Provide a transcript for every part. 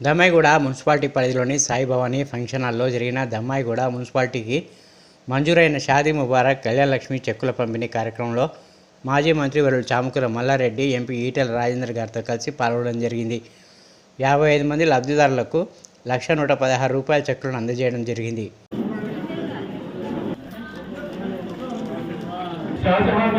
Dammaiguda municipality పరిధిలోని సాయిభవాని function హాల్లో జరిగిన దమ్మాయిగూడ మున్సిపాలిటీకి మంజూరైన షాదీ ముబారక్ కళ్యాణలక్ష్మి చెక్కుల పంపిణీ కార్యక్రమంలో మాజీ మంత్రి వరుడు చాముకుల మల్లారెడ్డి ఎంపీ ఈటెల రాజేందర్ గారితో కలిసి పాల్గొనడం జరిగింది. యాభై ఐదు మంది లబ్ధిదారులకు లక్ష నూట పదహారు రూపాయల చెక్కులను అందజేయడం జరిగింది. షాజహాన్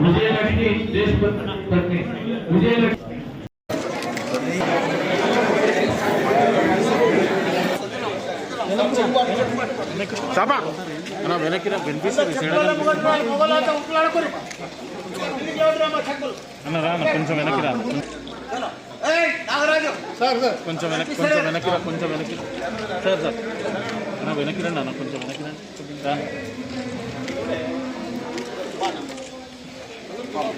मुझे लगती देश पत्नी मुझे लगती అన్న వెనక్కి రా, వినిపిస్తుంది అన్న రా అన్న, కొంచెం వెనక్కి రా. కొంచెం వెనక్కి కొంచెం వెనక్కి రా కొంచెం వెనక్కి. Sir sir. అన్న వెనక్కి రండి అన్న కొంచెం వెనక్కి రండి. రా.